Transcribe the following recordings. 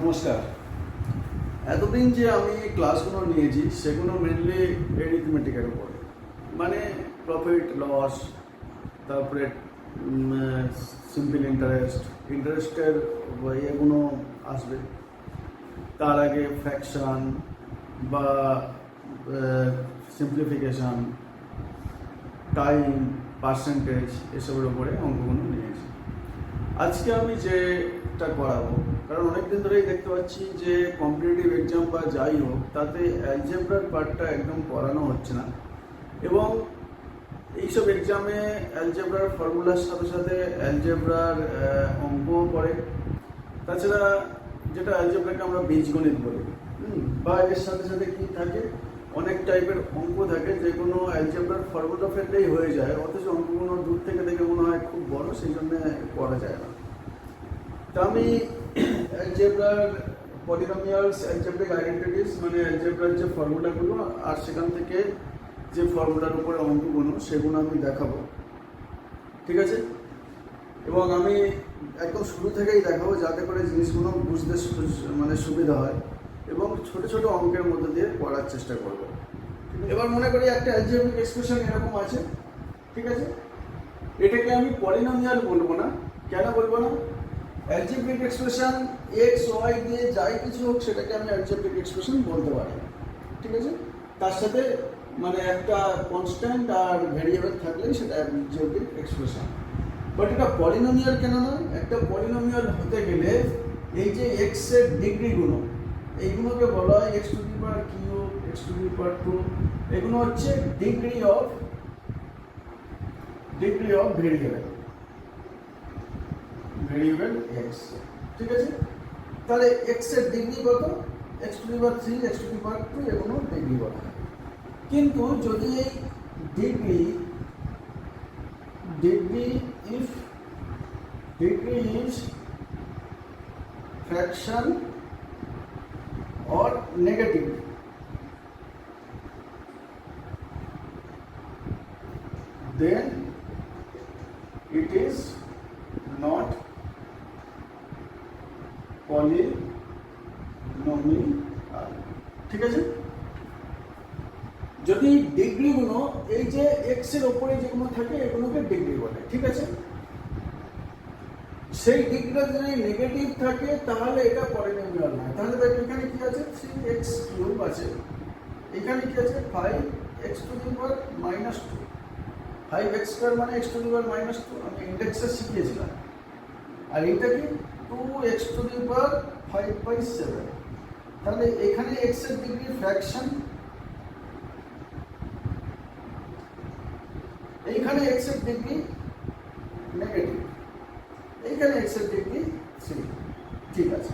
নমস্কার। এতদিন যে আমি ক্লাসগুলো নিয়েছি, সেগুলো মেনলি এরিথমেটিকের উপরে। মানে প্রফিট লস তারপরে সিম্পল ইন্টারেস্ট ইন্টারেস্টের এগুলো আসবে। তার আগে ফ্র্যাকশন বা সিম্পলিফিকেশন টাইম পার্সেন্টেজ এসবের উপরে অঙ্কগুলো নিয়েছি। আজকে আমি যেটা করাবো কারণ অনেকদিন ধরেই দেখতে পাচ্ছি যে কম্পিটিটিভ এক্সাম বা যাই হোক, তাতে অ্যালজেব্রার পার্টটা একদম পড়ানো হচ্ছে না। এবং এইসব এক্সামে অ্যালজেব্রার ফর্মুলার সাথে সাথে অ্যালজেব্রার অঙ্কও পড়ে। তাছাড়া যেটা অ্যালজেব্রাকে আমরা বীজগণিত বলি বা এর সাথে সাথে কী থাকে, অনেক টাইপের অঙ্ক থাকে, যে কোনো অ্যালজেব্রার ফর্মুলা ফেললেই হয়ে যায়, অথচ অঙ্কগুলো দূর থেকে দেখে মনে হয় খুব বড় সেই জন্য করা যায় না। তা আমি অ্যালজেব্রার পলিনোমিয়ালস অ্যালজেব্রিক আইডেন্টিটিস মানে অ্যালজেব্রার যে ফর্মুলাগুলো আর সেখান থেকে যে ফর্মুলার উপরে অঙ্কগুলো, সেগুলো আমি দেখাবো। ঠিক আছে? এবং আমি একদম শুরু থেকেই দেখাবো যাতে করে জিনিসগুলো বুঝতে মানে সুবিধা হয় এবং ছোট ছোট অঙ্কের মধ্যে দিয়ে পড়ার চেষ্টা করব। এবার মনে করি একটা অ্যালজেব্রিক এক্সপ্রেশন এরকম আছে। ঠিক আছে? এটাকে আমি পলিনোমিয়াল বলব না। কেন বলব না? অ্যালজেব্রিক এক্সপ্রেশন এক্স ওয়াই দিয়ে যাই কিছু হোক, সেটাকে আমি অ্যালজেব্রিক এক্সপ্রেশন বলতে পারি। ঠিক আছে? তার সাথে মানে একটা কনস্ট্যান্ট আর ভেরিয়েবল থাকলেই সেটা অ্যালজেব্রিক এক্সপ্রেশন বাট এটা পলিনোমিয়াল কেন নয়? একটা পলিনোমিয়াল হতে গেলে এই যে এক্সের ডিগ্রিগুলো এইগুলোকে বলা হয় x to the power cube x to the power two এগুলো হচ্ছে degree of degree of variable variable x ঠিক আছে তাহলে এক্সের ডিগ্রি কত x to the power three x to the power two এগুলো ডিগ্রি বলা হয় কিন্তু যদি এই degree degree if degree is fraction or negative then it is not polynomial ঠিক আছে যদি ডিগ্রিগুলো এই যে এক্সের উপরে যেগুলো থাকে এগুলোকে ডিগ্রি বলে ঠিক আছে সেই ডিগ্রিটা যদি নেগেটিভ থাকে, তাহলে এটা পলিনোমিয়াল নয়। তাহলে দেখো, এখানে কি আছে? থ্রি এক্স কিউব আছে। এখানে কি আছে? Five x to the power minus two five x square মানে x to the power minus two আমি ইন্ডেক্সে শিখিয়েছিলাম। আর এটা কি? Two x to the power five by seven তাহলে এখানে এক্সের ডিগ্রি ফ্র্যাকশন এইখানে এক্সের ডিগ্রি নেগেটিভ এইখানে এক্স ডিগ্রি থ্রি ঠিক আছে।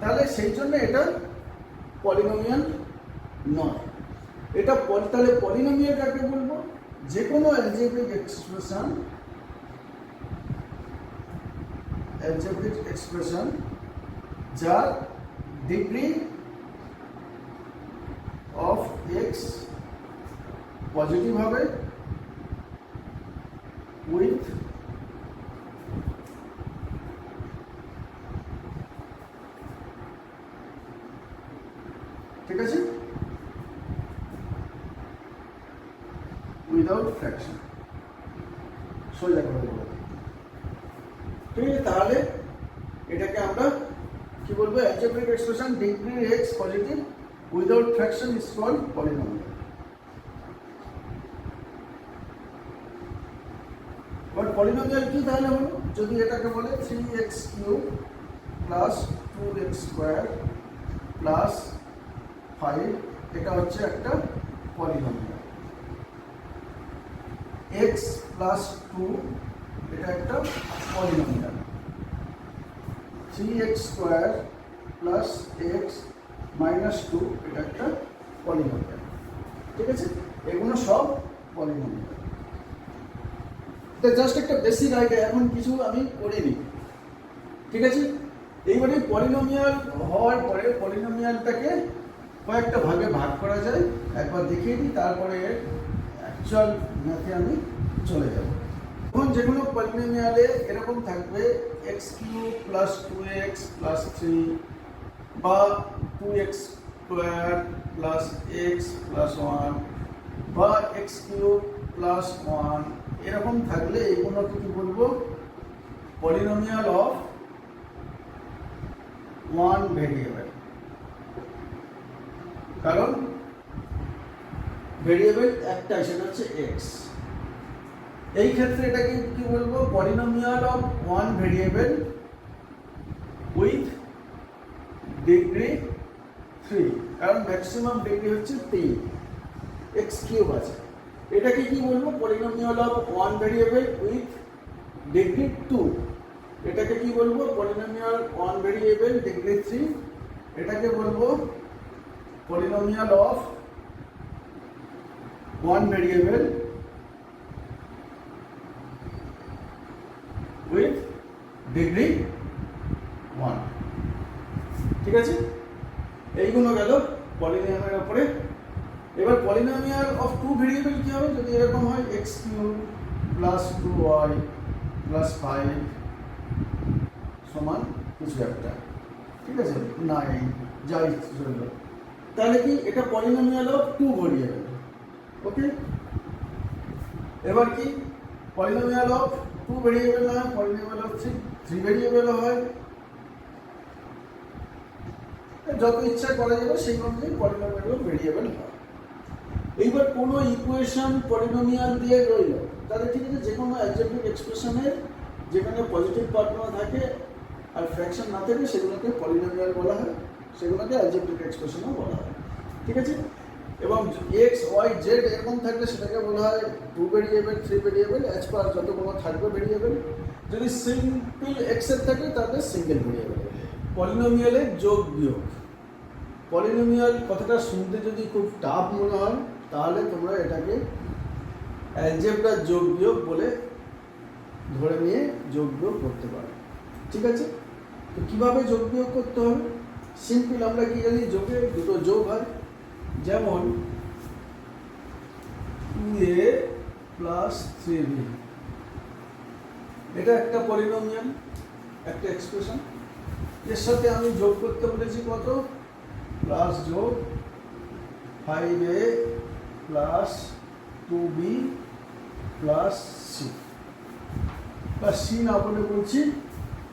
তাহলে সেই জন্য এটা পলিনোমিয়াল নয়। এটা তাহলে পলিনোমিয়াল কাকে বলব? যে কোনো অ্যালজেব্রিক এক্সপ্রেশন অ্যালজেব্রিক এক্সপ্রেশন যার ডিগ্রি অফ এক্স পজিটিভ হবে উইথ ঠিক আছে উইদাউট ফ্র্যাকশন সোজা করে দেবো ঠিক আছে, তাহলে এটাকে আমরা কি বলব algebraic expression degree x positive without fraction is called polynomial but polynomial কি তাহলে হলো? যদি এটাকে বলে three x cube plus two x square plus five এটা হচ্ছে একটা পলিনোমিয়াল এক্স প্লাস টু এটা একটা polynomial three x square plus x minus two এটা একটা পলিনোমিয়াল ঠিক আছে? এগুলো সব পলিনোমিয়াল এটা জাস্ট একটা বেসিক আইডিয়া এখন কিছু আমি করিনি। ঠিক আছে? এইবারে পলিনোমিয়াল হওয়ার পরে পলিনোমিয়ালটাকে কয়েকটা ভাগে ভাগ করা যায়। একবার দেখিয়ে দিই, তারপরে অ্যাকচুয়াল ম্যাথে আমি চলে যাব। যখন যে কোনো পলিনোমিয়ালে এরকম থাকবে x cube plus two x plus three বা two x square plus x plus one বা এক্স কিউ প্লাস ওয়ান এরকম থাকলে এগুলোকে কি বলব? পলিনোমিয়াল অফ ওয়ান ভেরিয়েবল কারণ ভেরিয়েবল একটাই সেটা হচ্ছে এক্স এই ক্ষেত্রে এটাকে কি বলব? Polynomial of one variable with degree three কারণ ম্যাক্সিমাম ডিগ্রি হচ্ছে তিন এক্স কিউব আছে। এটাকে কি বলব? Polynomial of one variable with degree two এটাকে কি বলব? Polynomial one variable degree three এটাকে বলব polynomial of one variable with degree one ঠিক আছে? এইগুলো গেল পলিনোমিয়ালের উপরে। এবার পলিনোমিয়াল অফ টু ভেরিয়েবল কি হবে? যদি এরকম হয় x cube plus two y plus five সমান কিছু একটা। ঠিক আছে? নাইন যা ইচ্ছে তাহলে কি? এটা polynomial of two variable okay এবার কি? পলিনোমিয়াল অফ টু ভেরিয়েবল হয় polynomial of three three variable হয়। যত ইচ্ছা করা যাবে সেই অনুযায়ী পলিনোমিয়াল ভেরিয়েবল হয়। এইবার কোনো ইকুয়েশন পলিনোমিয়াল দিয়ে রইল, তাহলে ঠিক আছে, যে কোনো অ্যালজেব্রিক এক্সপ্রেশনের যেখানে পজিটিভ পার্ট থাকে আর ফ্র্যাকশন না থাকে, সেগুলোকে পলিনোমিয়াল বলা হয়, সেগুলোকে অ্যালজেব্রিক এক্সপ্রেশনও বলা হয়। ঠিক আছে? এবং এক্স ওয়াই জেড এরকম থাকলে সেটাকে বলা হয় two variable three variable as per যতগুলো থাকবে ভেরিয়েবল যদি সিম্পল এক্সের থাকে, তাহলে সিঙ্গেল ভেরিয়েবল পলিনোমিয়ালের যোগ বিয়োগ। পলিনোমিয়াল কথাটা শুনতে যদি খুব টাফ মনে হয়, তাহলে তোমরা এটাকে অ্যালজেব্রার যোগ বিয়োগ বলে ধরে নিয়ে যোগ বিয়োগ করতে পারো। ঠিক আছে? তো কীভাবে যোগ বিয়োগ করতে হবে? সিম্পল আমরা কি জানি, যোগে দুটো যোগ হয়। যেমন two a plus three b এটা একটা পলিনোমিয়াল একটা এক্সপ্রেশন এর সাথে আমি যোগ করতে বলেছি কত? প্লাস যোগ five a plus two b plus c plus c না বলে বলছি,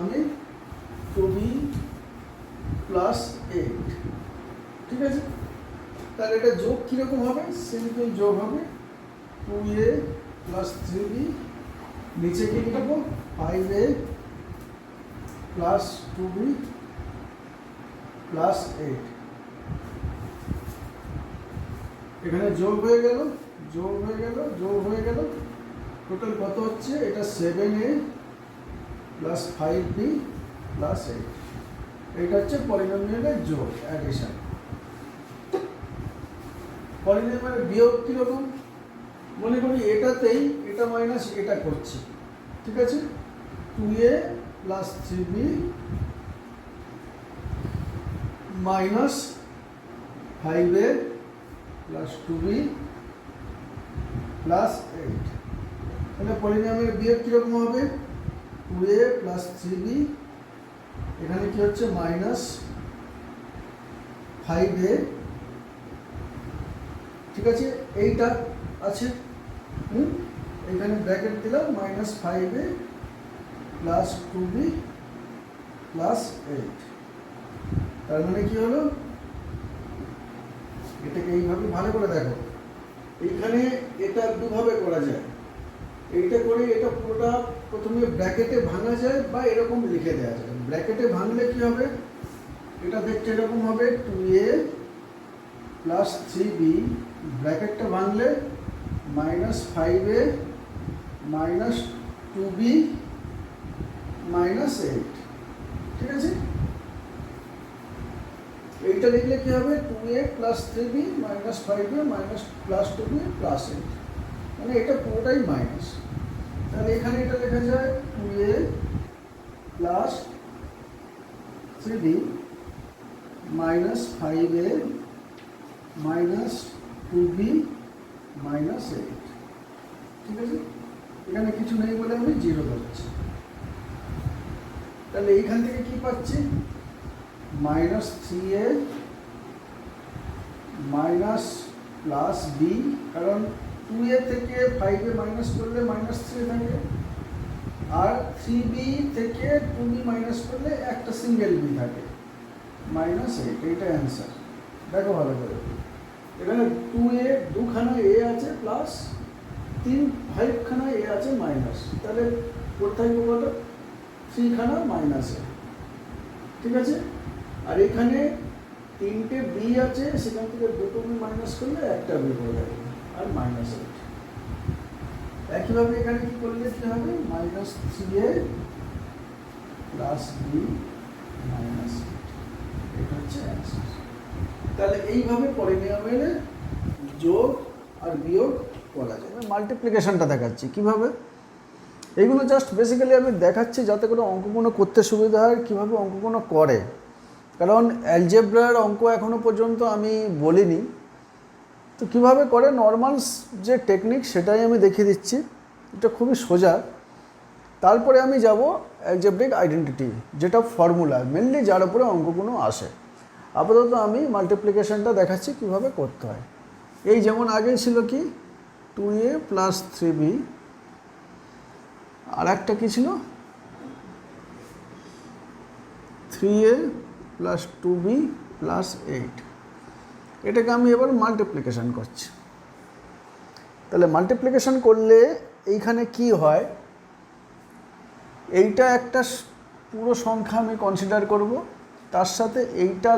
আমি টু বি প্লাস এইট ঠিক আছে? তাহলে এটা যোগ কীরকম হবে? সিম্পল যোগ হবে two a plus three b নিচে কি লিখব? Five a plus two b plus eight এখানে যোগ হয়ে গেল, যোগ হয়ে গেল, যোগ হয়ে গেল। টোটাল কত হচ্ছে? এটা seven a plus five b plus eight এটা হচ্ছে পলিনোমিয়ালের যোগ অ্যাডিশন পলিনোমিয়ালের বিয়োগ কীরকম মনে করি এটাতেই এটা মাইনাস এটা করছি। ঠিক আছে? Two a plus three b minus five a plus two b plus eight তাহলে পলিনামের বিয়োগ কীরকম হবে? Two a plus three b এখানে কি হচ্ছে? মাইনাস ফাইভ এ ঠিক আছে? এইটা আছে। হুম? এখানে ব্র্যাকেট দিলাম minus five a plus two b plus eight তার মানে কি হলো? এটাকে এইভাবে ভালো করে দেখো। এইখানে এটা দুভাবে করা যায়। এইটা করে এটা পুরোটা প্রথমে ব্র্যাকেটে ভাঙা যায় বা এরকম লিখে দেওয়া যায়। ব্র্যাকেটে ভাঙলে কি হবে? এটা দেখতে এরকম হবে two a plus three b ব্র্যাকেটটা ভাঙলে minus five a minus two b minus eight ঠিক আছে? এইটা লিখলে কি হবে? Two a plus three b minus five a minus plus two b plus eight মানে এটা পুরোটাই মাইনাস তাহলে এখানে এটা লেখা যায় two a plus three b minus five a minus two b minus eight ঠিক আছে? এখানে কিছু নেই বলে আমি জিরো ধরছি। তাহলে এইখান থেকে কি পাচ্ছি? Minus three a minus plus b কারণ টু এ থেকে ফাইভে মাইনাস করলে মাইনাস থ্রি থাকে, আর থ্রি বি থেকে টু বি মাইনাস করলে একটা সিঙ্গেল বি থাকে। মাইনাস এইট এইটা অ্যান্সার দেখো ভালো করে। এখানে টু এ দুখানা এ আছে প্লাস তিন ফাইভখানা এ আছে মাইনাস তাহলে কোথায় কত থ্রিখানা মাইনাস এ। ঠিক আছে? আর এখানে তিনটে বি আছে, সেখান থেকে দুটো বি মাইনাস করলে একটা বি হয়ে যাবে, আর মাইনাস এইট একইভাবে এখানে কি করলে কি হবে? Minus three a plus b minus এটা হচ্ছে অ্যান্সার তাহলে এইভাবে পলিনিয়ামের যোগ আর বিয়োগ করা যায়। মাল্টিপ্লিকেশনটা দেখাচ্ছি। কীভাবে? এইগুলো জাস্ট বেসিক্যালি আমি দেখাচ্ছি যাতে করে অঙ্কগুলো করতে সুবিধা হয়, কীভাবে অঙ্কগুলো করে। কারণ অ্যালজেব্রার অঙ্ক এখনও পর্যন্ত আমি বলিনি। তো কীভাবে করে? নর্মাল যে টেকনিক সেটাই আমি দেখিয়ে দিচ্ছি। এটা খুবই সোজা। তারপরে আমি যাব অ্যালজেব্রিক আইডেন্টিটি যেটা ফর্মুলা মেনলি যার উপরে অঙ্কগুলো আসে। আপাতত আমি মাল্টিপ্লিকেশনটা দেখাচ্ছি কীভাবে করতে হয়। এই যেমন আগে ছিল কি? Two a plus three b আর একটা কী ছিল? Three a plus two b plus eight এটাকে আমি এবার মাল্টিপ্লিকেশন করছি। তাহলে মাল্টিপ্লিকেশন করলে এইখানে কি হয়? এইটা একটা পুরো সংখ্যা আমি কনসিডার করব। তার সাথে এইটা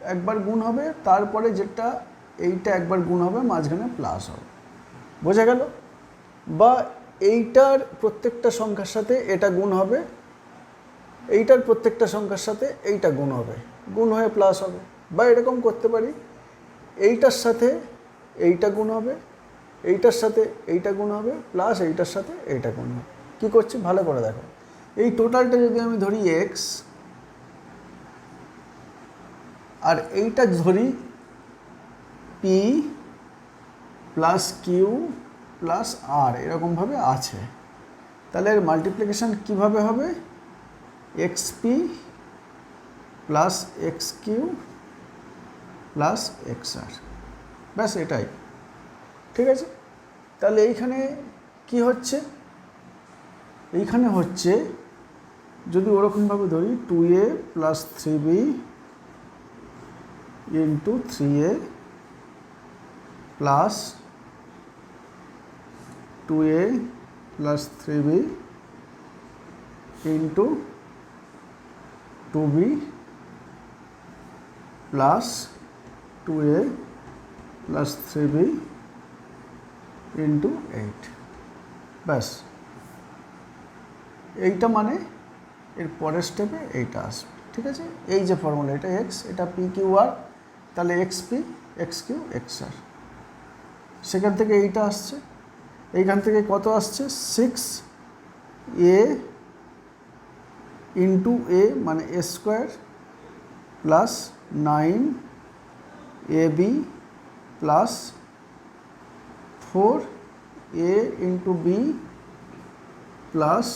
একবার গুণ হবে, তারপরে যেটা এইটা একবার গুণ হবে, মাঝখানে প্লাস হবে। বোঝা গেল? বা এইটার প্রত্যেকটা সংখ্যার সাথে এটা গুণ হবে, এইটার প্রত্যেকটা সংখ্যার সাথে এইটা গুণ হবে। গুণ হয়ে প্লাস হবে। বা এরকম করতে পারি, এইটার সাথে এইটা গুণ হবে, এইটার সাথে এইটা গুণ হবে প্লাস এইটার সাথে এইটা গুণ হবে। কী করছি? ভালো করে দেখো। এই টোটালটা যদি আমি ধরি এক্স আর এইটা ধরি p plus q plus r এরকমভাবে আছে। তাহলে এর মাল্টিপ্লিকেশান কীভাবে হবে? X p plus x q plus x r ব্যাস এটাই। ঠিক আছে? তাহলে এইখানে কি হচ্ছে? এইখানে হচ্ছে যদি ওরকমভাবে ধরি two a plus three b into three a plus two a plus three b into two b plus two a plus three b into eight ব্যাস। এইটা মানে এর পরের স্টেপে এইটা আসবে। ঠিক আছে? এই যে ফর্মুলা এটা এক্স এটা পি কিউ আর তাহলে x p x q x r সেখান থেকে এইটা আসছে। এইখান থেকে কত আসছে? সিক্স এ ইন্টু এ মানে a square plus nine a b plus four a into b plus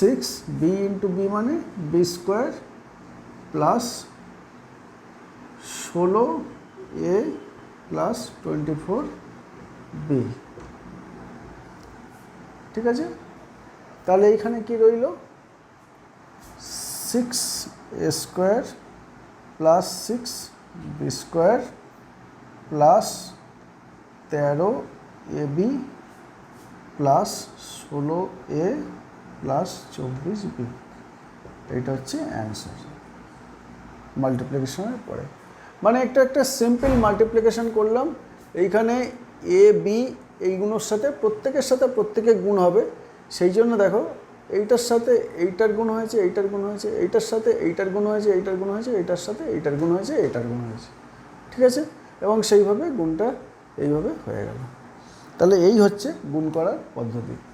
six b into b মানে বি স্কোয়ার প্লাস ষোলো a plus twenty four b ঠিক আছে? তাহলে এইখানে কি রইল? Six a square plus six b square plus তেরো a b plus ষোলো এ প্লাস চব্বিশ বি এইটা হচ্ছে অ্যান্সার মাল্টিপ্লিকেশনের পরে। মানে একটা একটা সিম্পল মাল্টিপ্লিকেশন করলাম। এইখানে এ বি এইগুলোর সাথে প্রত্যেকের সাথে প্রত্যেকের গুণ হবে। সেই জন্য দেখো, এইটার সাথে এইটার গুণ হয়েছে, এইটার গুণ হয়েছে, এইটার সাথে এইটার গুণ হয়েছে, এইটার গুণ হয়েছে, এইটার সাথে এইটার গুণ হয়েছে, এইটার গুণ হয়েছে। ঠিক আছে? এবং সেইভাবে গুণটা এইভাবে হয়ে গেল। তাহলে এই হচ্ছে গুণ করার পদ্ধতি।